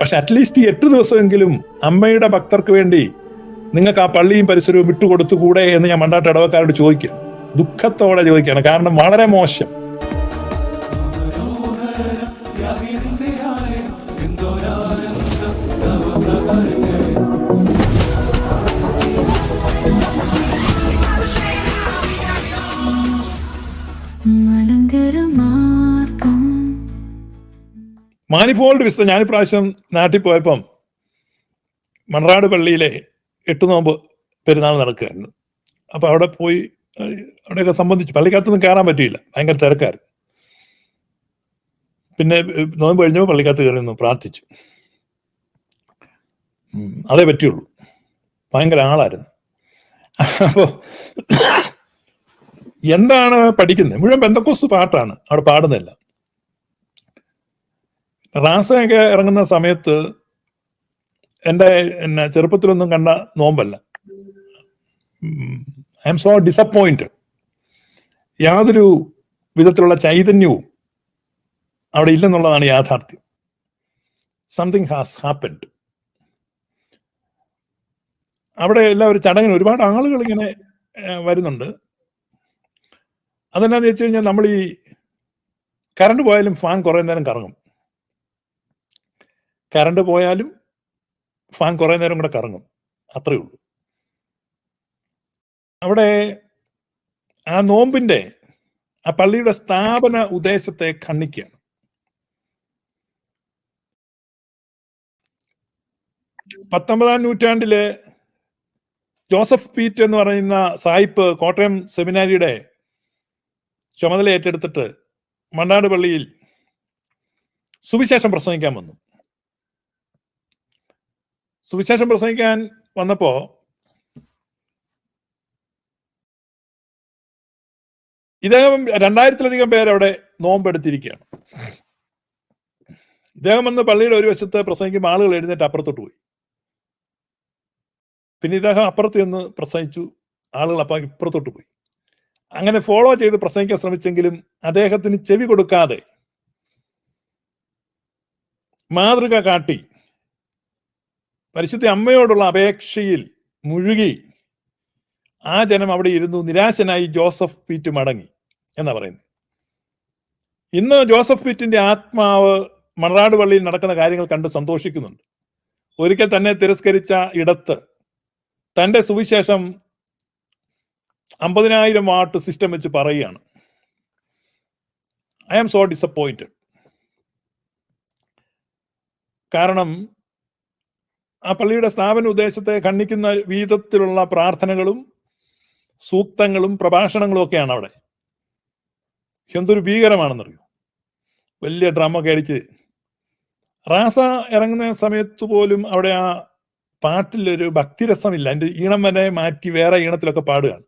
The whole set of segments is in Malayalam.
പക്ഷെ അറ്റ്ലീസ്റ്റ് ഈ എട്ട് ദിവസമെങ്കിലും അമ്മയുടെ ഭക്തർക്ക് വേണ്ടി നിങ്ങൾക്ക് ആ പള്ളിയും പരിസരവും വിട്ടുകൊടുത്തുകൂടെ എന്ന് ഞാൻ മണ്ടാട്ട് ഇടവക്കാരോട് ചോദിക്കും. ദുഃഖത്തോടെ ചോദിക്കുകയാണ്. കാരണം വളരെ മോശം. മാനിഫോൾഡ് വിസ്ത ഞാൻ ഇപ്രാവശ്യം നാട്ടിൽ പോയപ്പം മണറാട് പള്ളിയിലെ എട്ട് നോമ്പ് പെരുന്നാൾ നടക്കുകയായിരുന്നു. അപ്പോൾ അവിടെ പോയി അവിടെയൊക്കെ സംബന്ധിച്ച് പള്ളിക്കകത്തൊന്നും കയറാൻ പറ്റിയില്ല. ഭയങ്കര തിരക്കായിരുന്നു. പിന്നെ നോമ്പ് കഴിഞ്ഞപ്പോൾ പള്ളിക്കകത്ത് കയറി പ്രാർത്ഥിച്ചു. അതേ പറ്റിയുള്ളൂ. ഭയങ്കര ആളായിരുന്നു. അപ്പോൾ എന്താണ് പഠിക്കുന്നത്? മുഴുവൻ ബന്ധക്കോസ് പാട്ടാണ്. അവിടെ പാടുന്നില്ല റാസയൊക്കെ ഇറങ്ങുന്ന സമയത്ത് എന്റെ എന്നെ ചെറുപ്പത്തിലൊന്നും കണ്ട നോമ്പല്ല. ഐ എം സോ ഡിസപ്പോയിന്റ് യാതൊരു വിധത്തിലുള്ള ചൈതന്യവും അവിടെ ഇല്ലെന്നുള്ളതാണ് യാഥാർത്ഥ്യം. സംതിങ് ഹാസ് ഹാപ്പൻഡ് അവിടെ എല്ലാം ഒരു ചടങ്ങിന് ഒരുപാട് ആളുകൾ ഇങ്ങനെ വരുന്നുണ്ട്. അതെന്നാന്ന് വെച്ച് കഴിഞ്ഞാൽ നമ്മൾ ഈ കറണ്ട് പോയാലും ഫാൻ കുറേ നേരം കറങ്ങും. കറണ്ട് പോയാലും ഫാൻ കുറേ നേരം കൂടെ കറങ്ങും. അത്രയേ ഉള്ളൂ. അവിടെ ആ നോമ്പിന്റെ ആ പള്ളിയുടെ സ്ഥാപന ഉദ്ദേശത്തെ ഖണ്ഡിക്കുകയാണ് പത്തൊമ്പതാം നൂറ്റാണ്ടിലെ ജോസഫ് പീറ്റ് എന്ന് പറയുന്ന സായിപ്പ് കോട്ടയം സെമിനാരിയുടെ ചുമതല ഏറ്റെടുത്തിട്ട് മണ്ണാട് പള്ളിയിൽ സുവിശേഷം പ്രസംഗിക്കാൻ വന്നു. സുവിശേഷം പ്രസംഗിക്കാൻ വന്നപ്പോ ഇദ്ദേഹം രണ്ടായിരത്തിലധികം പേരവിടെ നോമ്പെടുത്തിരിക്കുകയാണ്. ഇദ്ദേഹം വന്ന് പള്ളിയുടെ ഒരു വശത്ത് പ്രസംഗിക്കുമ്പോൾ ആളുകൾ എഴുന്നേറ്റ് അപ്പുറത്തോട്ട് പോയി. പിന്നെ ഇദ്ദേഹം അപ്പുറത്ത് ചെന്ന് പ്രസംഗിച്ചു ആളുകൾ അപ്പം ഇപ്പുറത്തോട്ട് പോയി. അങ്ങനെ ഫോളോ ചെയ്ത് പ്രസംഗിക്കാൻ ശ്രമിച്ചെങ്കിലും അദ്ദേഹത്തിന് ചെവി കൊടുക്കാതെ മാതൃക കാട്ടി പരിശുദ്ധ അമ്മയോടുള്ള അപേക്ഷയിൽ മുഴുകി ആ ജനം അവിടെ ഇരുന്നു. നിരാശനായി ജോസഫ് പീറ്റ് മടങ്ങി എന്നാ പറയുന്നത്. ഇന്ന് ജോസഫ് പീറ്റിന്റെ ആത്മാവ് മണറാട് പള്ളിയിൽ നടക്കുന്ന കാര്യങ്ങൾ കണ്ട് സന്തോഷിക്കുന്നുണ്ട്. ഒരിക്കൽ തന്നെ തിരസ്കരിച്ച ഇടത്ത് തന്റെ സുവിശേഷം അമ്പതിനായിരം വാട്ട് സിസ്റ്റം വെച്ച് പറയുകയാണ്. ഐ ആം സോ ഡിസപ്പോയിന്റഡ് കാരണം ആ പള്ളിയുടെ സ്ഥാപന ഉദ്ദേശത്തെ ഖണ്ഡിക്കുന്ന വിധത്തിലുള്ള പ്രാർത്ഥനകളും സൂക്തങ്ങളും പ്രഭാഷണങ്ങളും ഒക്കെയാണ് അവിടെ. എന്തൊരു ഭീകരമാണെന്നറിയോ? വലിയ ഡ്രാമ അടിച്ച്. റാസ ഇറങ്ങുന്ന സമയത്ത് പോലും അവിടെ ആ പാട്ടിലൊരു ഭക്തിരസമില്ല. എന്റെ ഈണം വരെ മാറ്റി വേറെ ഈണത്തിലൊക്കെ പാടുകയാണ്.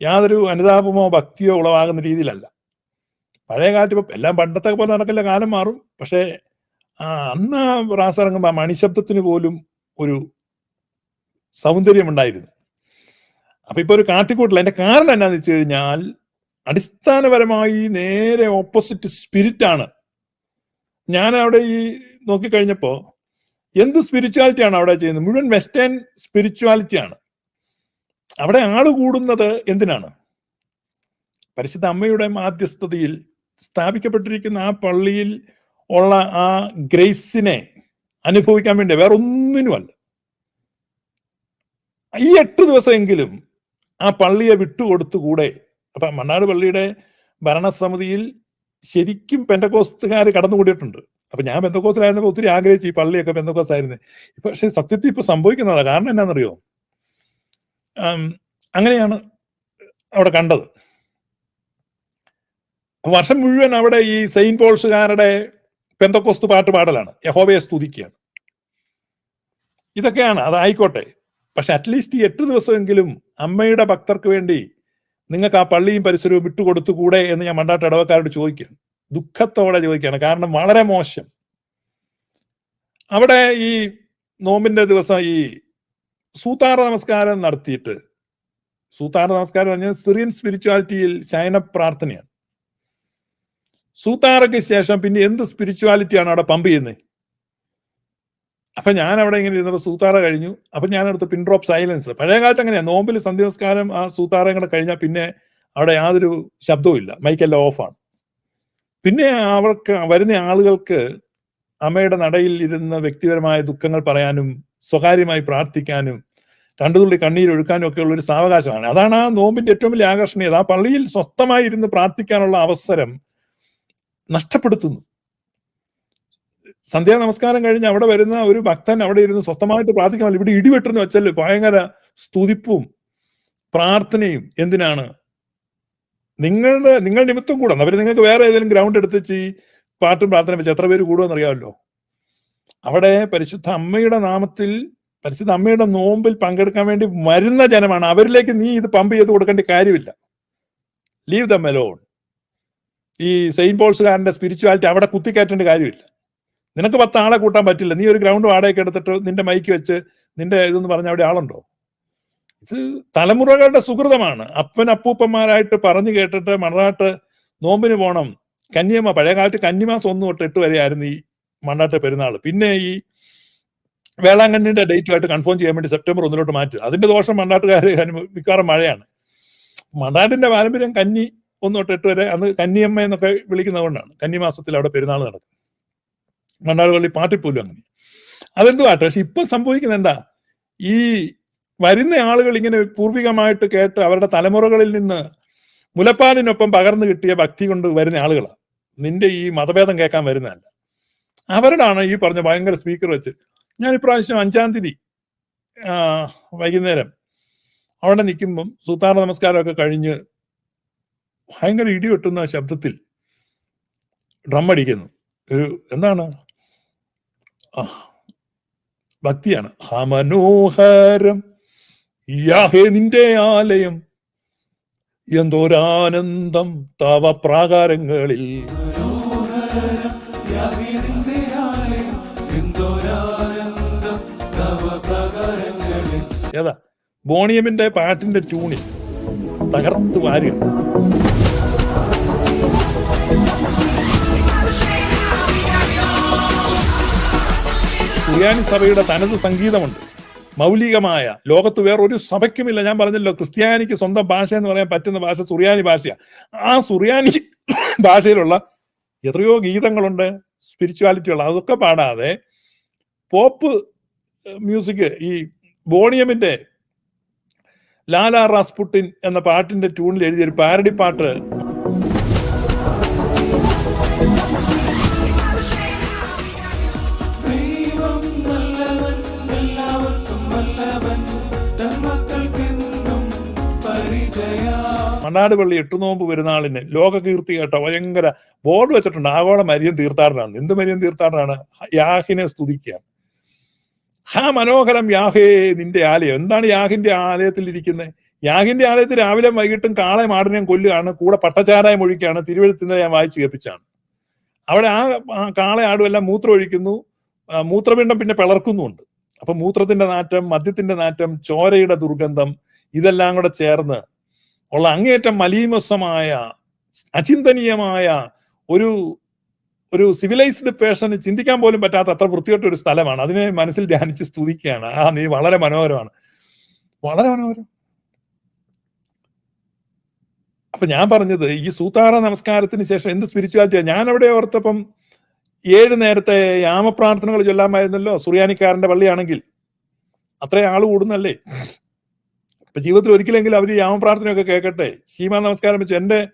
യാതൊരു അനുതാപമോ ഭക്തിയോ ഉളവാകുന്ന രീതിയിലല്ല. പഴയ കാലത്ത് ഇപ്പം എല്ലാം പണ്ടത്തെ പോലെ നടക്കില്ല കാലം മാറും. പക്ഷേ ആ അന്ന് ആ ആ മണിശബ്ദത്തിന് പോലും ഒരു സൗന്ദര്യമുണ്ടായിരുന്നു. അപ്പൊ ഇപ്പൊ ഒരു കാട്ടിക്കൂട്ടില്ല അതിന്റെ കാരണം എന്നാന്ന് വെച്ച് കഴിഞ്ഞാൽ അടിസ്ഥാനപരമായി നേരെ ഓപ്പോസിറ്റ് സ്പിരിറ്റ് ആണ്. ഞാൻ അവിടെ ഈ നോക്കിക്കഴിഞ്ഞപ്പോ എന്ത് സ്പിരിച്വാലിറ്റി ആണ് അവിടെ ചെയ്യുന്നത്? മുഴുവൻ വെസ്റ്റേൺ സ്പിരിച്വാലിറ്റി ആണ്. അവിടെ ആൾ കൂടുന്നത് എന്തിനാണ്? പരിശുദ്ധ അമ്മയുടെ മാധ്യസ്ഥതയിൽ സ്ഥാപിക്കപ്പെട്ടിരിക്കുന്ന ആ പള്ളിയിൽ ഉള്ള ആ ഗ്രേസിനെ അനുഭവിക്കാൻ വേണ്ടി വേറെ ഒന്നിനുമല്ല ഈ എട്ട് ദിവസമെങ്കിലും ആ പള്ളിയെ വിട്ടുകൊടുത്തുകൂടെ? അപ്പൊ മണ്ണാട് പള്ളിയുടെ ഭരണസമിതിയിൽ ശരിക്കും പെന്തക്കോസ്തുകാർ കടന്നുകൂടിയിട്ടുണ്ട്. അപ്പൊ ഞാൻ പെന്തക്കോസിലായിരുന്നപ്പോൾ ഒത്തിരി ആഗ്രഹിച്ചു ഈ പള്ളിയൊക്കെ പെന്തക്കോസ് ആയിരുന്നു പക്ഷെ സത്യത്തിൽ ഇപ്പൊ സംഭവിക്കുന്നതാ കാരണം എന്നാണെന്നറിയോ അങ്ങനെയാണ് അവിടെ കണ്ടത്. വർഷം മുഴുവൻ അവിടെ ഈ സെയിന്റ് പോൾസുകാരുടെ പെന്തക്കോസ്തു പാട്ട് പാടലാണ്. യഹോവയെ സ്തുതിക്കുകയാണ്. ഇതൊക്കെയാണ്. അതായിക്കോട്ടെ. പക്ഷെ അറ്റ്ലീസ്റ്റ് ഈ എട്ട് ദിവസമെങ്കിലും അമ്മയുടെ ഭക്തർക്ക് വേണ്ടി നിങ്ങൾക്ക് ആ പള്ളിയും പരിസരവും വിട്ടുകൊടുത്തുകൂടെ എന്ന് ഞാൻ മണ്ടാട്ട് ഇടവക്കാരോട് ചോദിക്കുക ദുഃഖത്തോടെ ചോദിക്കുകയാണ്. കാരണം വളരെ മോശം. അവിടെ ഈ നോമ്പിന്റെ ദിവസം ഈ സൂത്താറ നമസ്കാരം നടത്തിയിട്ട് സൂത്താറ നമസ്കാരം പറഞ്ഞാൽ സിറിയൻ സ്പിരിച്വാലിറ്റിയിൽ ശയന പ്രാർത്ഥനയാണ് സൂത്താറയ്ക്ക് ശേഷം പിന്നെ എന്ത് സ്പിരിച്വാലിറ്റിയാണ് അവിടെ പമ്പ് ചെയ്യുന്നത് അപ്പൊ ഞാൻ അവിടെ ഇങ്ങനെ ഇരുന്നപ്പോൾ സൂത്താറ കഴിഞ്ഞു. അപ്പൊ ഞാൻ അടുത്ത് പിൻ ഡ്രോപ്പ് സൈലൻസ് പഴയ കാലത്ത് അങ്ങനെയാ നോമ്പിൽ സന്ധ്യസ്കാരം ആ സൂത്താറയും കൂടെ കഴിഞ്ഞാൽ പിന്നെ അവിടെ യാതൊരു ശബ്ദവും ഇല്ല. മൈക്കെല്ലാം ഓഫാണ് പിന്നെ അവർക്ക് വരുന്ന ആളുകൾക്ക് അമ്മയുടെ നടയിൽ ഇരുന്ന വ്യക്തിപരമായ ദുഃഖങ്ങൾ പറയാനും സ്വകാര്യമായി പ്രാർത്ഥിക്കാനും രണ്ടു തുള്ളി ഒക്കെ ഉള്ള ഒരു സാവകാശമാണ്. അതാണ് ആ നോമ്പിന്റെ ഏറ്റവും വലിയ ആകർഷണീയത. ആ പള്ളിയിൽ സ്വസ്ഥമായി ഇരുന്ന് പ്രാർത്ഥിക്കാനുള്ള അവസരം നഷ്ടപ്പെടുത്തുന്നു. സന്ധ്യാ നമസ്കാരം കഴിഞ്ഞ് അവിടെ വരുന്ന ഒരു ഭക്തൻ അവിടെ ഇരുന്ന് സ്വസ്ഥമായിട്ട് പ്രാർത്ഥിക്കാൻ ഇവിടെ ഇടിവെട്ടെന്ന് വെച്ചാൽ ഭയങ്കര സ്തുതിപ്പും പ്രാർത്ഥനയും എന്തിനാണ്? നിങ്ങളുടെ നിങ്ങൾ നിമിത്തം കൂടാ അവർ നിങ്ങൾക്ക് വേറെ ഏതെങ്കിലും ഗ്രൗണ്ട് എടുത്ത് ഈ പാട്ടും പ്രാർത്ഥന വെച്ച് എത്ര പേര് കൂടുമെന്ന് അറിയാമല്ലോ? അവിടെ പരിശുദ്ധ അമ്മയുടെ നാമത്തിൽ പരിശുദ്ധ അമ്മയുടെ നോമ്പിൽ പങ്കെടുക്കാൻ വേണ്ടി വരുന്ന ജനമാണ്. അവരിലേക്ക് നീ ഇത് പമ്പ് ചെയ്ത് കൊടുക്കേണ്ട കാര്യമില്ല. ലീവ് ദ മെലോൺ ഈ സെയിന്റ് പോൾസുകാരന്റെ സ്പിരിച്വാലിറ്റി അവിടെ കുത്തിക്കയറ്റേണ്ട കാര്യമില്ല. നിനക്ക് പത്ത് ആളെ കൂട്ടാൻ പറ്റില്ല. നീ ഒരു ഗ്രൗണ്ട് വാടകയ്ക്ക് എടുത്തിട്ട് നിന്റെ മൈക്ക് വെച്ച് നിന്റെ ഇതെന്ന് പറഞ്ഞ അവിടെ ആളുണ്ടോ? ഇത് തലമുറകളുടെ സുഹൃതമാണ്. അപ്പൻ അപ്പൂപ്പന്മാരായിട്ട് പറഞ്ഞു കേട്ടിട്ട് മണനാട്ട് നോമ്പിന് പോണം. കന്യമ്മ പഴയ കാലത്ത് കന്നിമാസം ഒന്ന് തൊട്ട് എട്ട് വരെയായിരുന്നു ഈ മണ്ണാട്ട് പെരുന്നാൾ. പിന്നെ ഈ വേളാങ്കണ്ണിന്റെ ഡേറ്റുമായിട്ട് കൺഫേം ചെയ്യാൻ വേണ്ടി സെപ്റ്റംബർ ഒന്നിലോട്ട് മാറ്റി അതിന്റെ ദോഷം മണ്ണാട്ടുകാർ മിക്കവാറും മഴയാണ്. മണ്ണാട്ടിന്റെ പാരമ്പര്യം കന്നി ഒന്ന് തൊട്ട് എട്ട് വരെ അന്ന് കന്നിയമ്മ എന്നൊക്കെ വിളിക്കുന്നത് കൊണ്ടാണ് കന്നിമാസത്തിൽ അവിടെ പെരുന്നാൾ നടക്കും. മണ്ണാട് പള്ളി പാട്ടിപ്പോലും അങ്ങനെ. അതെന്തുവാട്ടെ പക്ഷെ ഇപ്പൊ സംഭവിക്കുന്നത് എന്താ? ഈ വരുന്ന ആളുകൾ ഇങ്ങനെ പൂർവികമായിട്ട് കേട്ട് അവരുടെ തലമുറകളിൽ നിന്ന് മുലപ്പാലിനൊപ്പം പകർന്നു കിട്ടിയ ഭക്തി കൊണ്ട് വരുന്ന ആളുകളാണ് നിന്റെ ഈ മതഭേദം കേൾക്കാൻ വരുന്നതല്ല. അവരോടാണ് ഈ പറഞ്ഞ ഭയങ്കര സ്പീക്കർ വെച്ച് ഞാൻ ഇപ്രാവശ്യം അഞ്ചാം തീയതി വൈകുന്നേരം അവിടെ നിൽക്കുമ്പം സൂത്താറ നമസ്കാരമൊക്കെ കഴിഞ്ഞ് ഭയങ്കര ഇടി വെട്ടുന്ന ശബ്ദത്തിൽ ഡ്രം അടിക്കുന്നു. ഒരു എന്താണ്? ഭക്തിയാണ്. ഹമനോഹരം യാഹേ നിന്റെ ആലയം എന്തോരാനന്ദം തവ പ്രാകാരങ്ങളിൽ. ഏതാ? ബോണിയമിന്റെ പാട്ടിന്റെ ട്യൂണിൽ തകർത്ത് വാരി. സുറിയാനി സഭയുടെ തനത് സംഗീതമുണ്ട്. മൗലികമായ ലോകത്ത് വേറൊരു സഭയ്ക്കുമില്ല. ഞാൻ പറഞ്ഞല്ലോ ക്രിസ്ത്യാനിക്ക് സ്വന്തം ഭാഷ എന്ന് പറയാൻ പറ്റുന്ന ഭാഷ സുറിയാനി ഭാഷയാണ്. ആ സുറിയാനി ഭാഷയിലുള്ള എത്രയോ ഗീതങ്ങളുണ്ട് സ്പിരിച്വാലിറ്റി ഉള്ള അതൊക്കെ പാടാതെ പോപ്പ് മ്യൂസിക് ഈ ബോണിയമിന്റെ ലാലാ റാസ്പുട്ടിൻ എന്ന പാട്ടിന്റെ ട്യൂണിൽ എഴുതിയ ഒരു പാരഡി പാട്ട്. മണ്ണാട് പള്ളി എട്ടുനോമ്പ് പെരുന്നാളിന് ലോകകീർത്തി കേട്ട ഭയങ്കര ബോർഡ് വെച്ചിട്ടുണ്ട്. ആഗോള മരിയൻ തീർത്ഥാടനാണ്. എന്ത് മരിയൻ തീർത്ഥാടനാണ്? യാഹിനെ സ്തുതിക്കുക ഹാ മനോഹരം യാഹേ നിന്റെ ആലയം. എന്താണ് യാഹിന്റെ ആലയത്തിൽ ഇരിക്കുന്നത് യാഹിന്റെ ആലയത്തിൽ രാവിലെ വൈകിട്ടും കാളെ മാടിനെയും കൊല്ലുകയാണ്. കൂടെ പട്ടച്ചാരായം ഒഴിക്കുകയാണ്. തിരുവഴുത്തുന്നത് ഞാൻ വായിച്ചു കേൾപ്പിച്ചാണ്. അവിടെ ആ കാളെ ആടുമെല്ലാം മൂത്രം ഒഴിക്കുന്നു. മൂത്രപിണ്ഡം പിന്നെ പിളർക്കുന്നുമുണ്ട്. അപ്പൊ മൂത്രത്തിന്റെ നാറ്റം മദ്യത്തിന്റെ നാറ്റം ചോരയുടെ ദുർഗന്ധം ഇതെല്ലാം കൂടെ ചേർന്ന് ഉള്ള അങ്ങേയറ്റം മലീമസമായ അചിന്തനീയമായ ഒരു ഒരു സിവിലൈസ്ഡ് പേഴ്സണ് ചിന്തിക്കാൻ പോലും പറ്റാത്ത അത്ര വൃത്തികെട്ട ഒരു സ്ഥലമാണ്. അതിനെ മനസ്സിൽ ധ്യാനിച്ച് സ്തുതിക്കുകയാണ്. ആ നീ വളരെ മനോഹരമാണ്. വളരെ മനോഹരം. അപ്പൊ ഞാൻ പറഞ്ഞത് ഈ സൂത്താറ നമസ്കാരത്തിന് ശേഷം എന്ത് സ്പിരിച്വാലിറ്റിയാണ് ഞാൻ അവിടെ ഓർത്തപ്പം ഏഴ് നേരത്തെ യാമപ്രാർത്ഥനകൾ ചൊല്ലാമായിരുന്നല്ലോ സുറിയാനിക്കാരന്റെ പള്ളിയാണെങ്കിൽ. അത്രയും ആൾ കൂടുന്നല്ലേ? ഇപ്പൊ ജീവിതത്തിൽ ഒരിക്കലെങ്കിലും അവർ യാമപ്രാർത്ഥനയൊക്കെ കേൾക്കട്ടെ. ശീമാ നമസ്കാരം വെച്ച് എന്റെ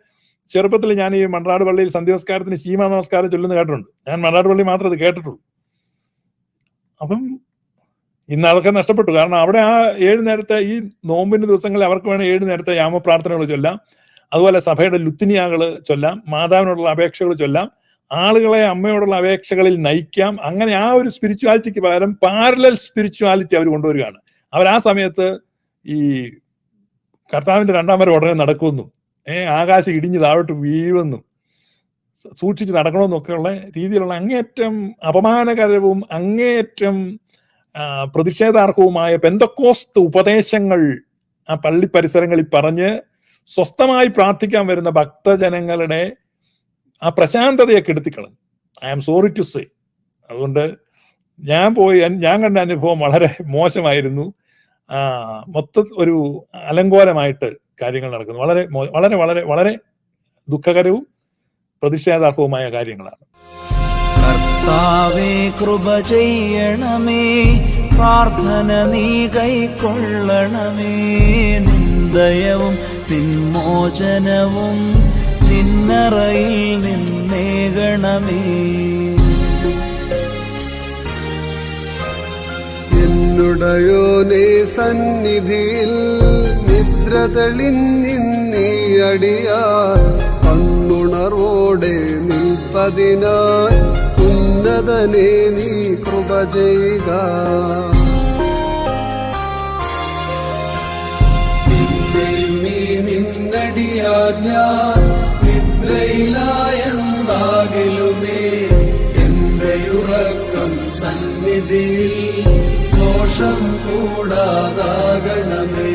ചെറുപ്പത്തിൽ ഞാൻ ഈ മൺറാട് പള്ളിയിൽ സന്ധ്യനമസ്കാരത്തിന് ശീമ നമസ്കാരം ചൊല്ലുന്ന കേട്ടിട്ടുണ്ട്. ഞാൻ മൺറാട് പള്ളി മാത്രം അത് കേട്ടിട്ടുള്ളൂ. അപ്പം ഇന്ന് അതൊക്കെ നഷ്ടപ്പെട്ടു. കാരണം അവിടെ ആ ഏഴ് നേരത്തെ ഈ നോമ്പിന്റെ ദിവസങ്ങളിൽ അവർക്ക് വേണം ഏഴ് നേരത്തെ യാമ പ്രാർത്ഥനകൾ ചൊല്ലാം. അതുപോലെ സഭയുടെ ലുത്തിനിയാകൾ ചൊല്ലാം. മാതാവിനോടുള്ള അപേക്ഷകൾ ചൊല്ലാം. ആളുകളെ അമ്മയോടുള്ള അപേക്ഷകളിൽ നയിക്കാം. അങ്ങനെ ആ ഒരു സ്പിരിച്വാലിറ്റിക്ക് പകരം പാരലൽ സ്പിരിച്വാലിറ്റി അവർ കൊണ്ടുവരികയാണ്. അവർ ആ സമയത്ത് ഈ കർത്താവിന്റെ രണ്ടാം വരെ ഉടനെ നടക്കുമെന്നും ഏഹ് ആകാശം ഇടിഞ്ഞ് താഴോട്ട് വീഴുമെന്നും സൂക്ഷിച്ച് നടക്കണമെന്നൊക്കെയുള്ള രീതിയിലുള്ള അങ്ങേയറ്റം അപമാനകരവും അങ്ങേയറ്റം പ്രതിഷേധാർഹവുമായ പെന്തക്കോസ്ത് ഉപദേശങ്ങൾ ആ പള്ളി പരിസരങ്ങളിൽ പറഞ്ഞ് സ്വസ്ഥമായി പ്രാർത്ഥിക്കാൻ വരുന്ന ഭക്തജനങ്ങളുടെ ആ പ്രശാന്തതയെ കെടുത്തിക്കളഞ്ഞു I am sorry to say. അതുകൊണ്ട് ഞാൻ പോയി ഞാൻ കണ്ട അനുഭവം വളരെ മോശമായിരുന്നു. മൊത്ത ഒരു അലങ്കോലമായിട്ട് കാര്യങ്ങൾ നടക്കുന്നു. വളരെ വളരെ വളരെ വളരെ ദുഃഖകരവും പ്രതിഷേധാർഹവുമായ കാര്യങ്ങളാണ്. കർത്താവേ കൃപ ചെയ്യണമേ. പ്രാർത്ഥന നീ കൈക്കൊള്ളണമേ. നിന്ദയവും നിന്മോചനവും നിന്നറയിൽ നിന്നേകണമേ. എന്നുടയോനേ സന്നിധിയിൽ നിദ്ര തെളിഞ്ഞിന്നീ അടിയാർ. അന്നുണർവോടെ നിൽപ്പതിനായി ഉന്നതനെ നീ കൃപ നീ നിന്നടിയാർ ഞാൻ നിദ്രയിലായെന്താകിലുമേ ദോഷം കൂടാതാകണമേ